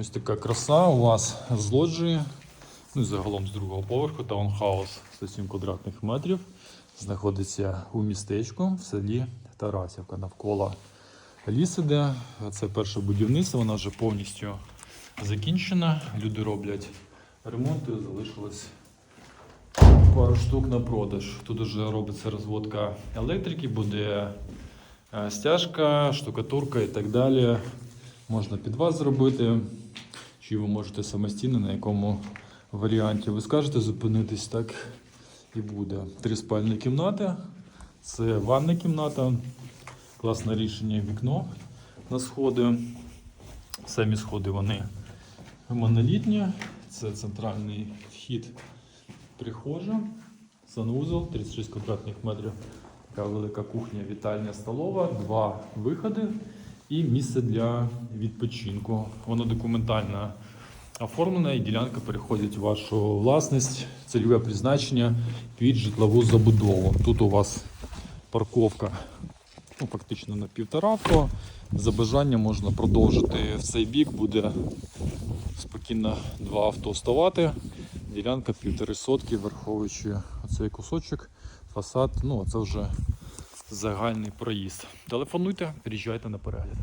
Ось така краса у вас з лоджії. Ну і загалом з другого поверху таунхаус 107 квадратних метрів. Знаходиться у містечку в селі Тарасівка. Навколо ліс іде. Це перше будівництво, вона вже повністю закінчена. Люди роблять ремонт і залишилось пару штук на продаж. Тут вже робиться розводка електрики, буде е, стяжка, штукатурка і так далі. Можна під вас зробити, чи ви можете самостійно, на якому варіанті? Ви скажете зупинитись, так і буде. Три спальні кімнати, це ванна кімната, класне рішення вікно на сходи. Самі сходи вони монолітні, це центральний вхід прихожа, санвузол, 36 квадратних метрів. Така велика кухня, вітальня, столова, два виходи і місце для відпочинку. Воно документально оформлене і ділянка переходить у вашу власність, цільове призначення під житлову забудову. Тут у вас парковка ну, фактично на півтора авто. За бажанням можна продовжити в цей бік, буде спокійно два авто ставати. Ділянка півтори сотки, враховуючи оцей кусочок, фасад, ну це вже загальний проїзд. Телефонуйте, приїжджайте на перегляд.